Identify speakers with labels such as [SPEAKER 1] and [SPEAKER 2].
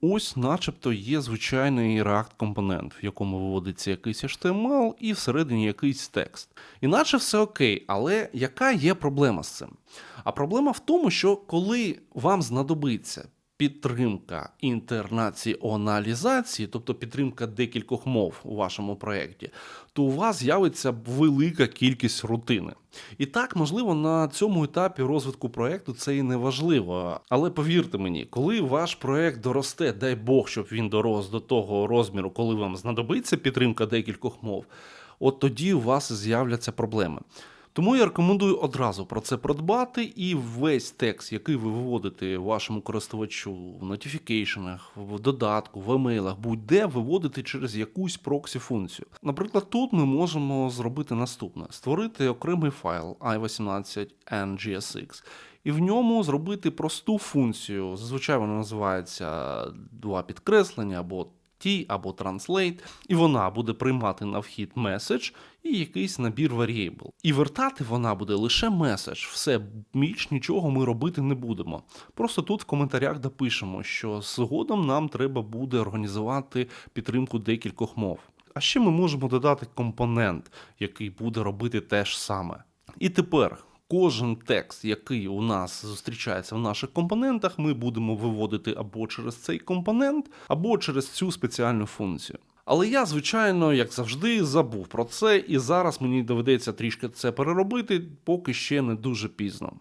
[SPEAKER 1] Ось, начебто, є звичайний React компонент, в якому виводиться якийсь HTML і всередині якийсь текст. Іначе все окей, але яка є проблема з цим? А проблема в тому, що коли вам знадобиться підтримка інтернаціоналізації, тобто підтримка декількох мов у вашому проєкті, то у вас з'явиться велика кількість рутини. І так, можливо, на цьому етапі розвитку проєкту це і не важливо. Але повірте мені, коли ваш проєкт доросте, дай Бог, щоб він дорос до того розміру, коли вам знадобиться підтримка декількох мов, от тоді у вас з'являться проблеми. Тому я рекомендую одразу про це продбати і весь текст, який ви виводите вашому користувачу в нотіфікейшенах, в додатку, в емейлах, будь-де виводити через якусь проксі функцію. Наприклад, тут ми можемо зробити наступне: створити окремий файл i18 ngsx і в ньому зробити просту функцію. Зазвичай вона називається два підкреслення або T або Translate, і вона буде приймати на вхід меседж і якийсь набір variable. І вертати вона буде лише меседж. Все більш нічого ми робити не будемо. Просто тут в коментарях допишемо, що згодом нам треба буде організувати підтримку декількох мов. А ще ми можемо додати компонент, який буде робити те ж саме. І тепер кожен текст, який у нас зустрічається в наших компонентах, ми будемо виводити або через цей компонент, або через цю спеціальну функцію. Але я, звичайно, як завжди, забув про це, і зараз мені доведеться трішки це переробити, поки ще не дуже пізно.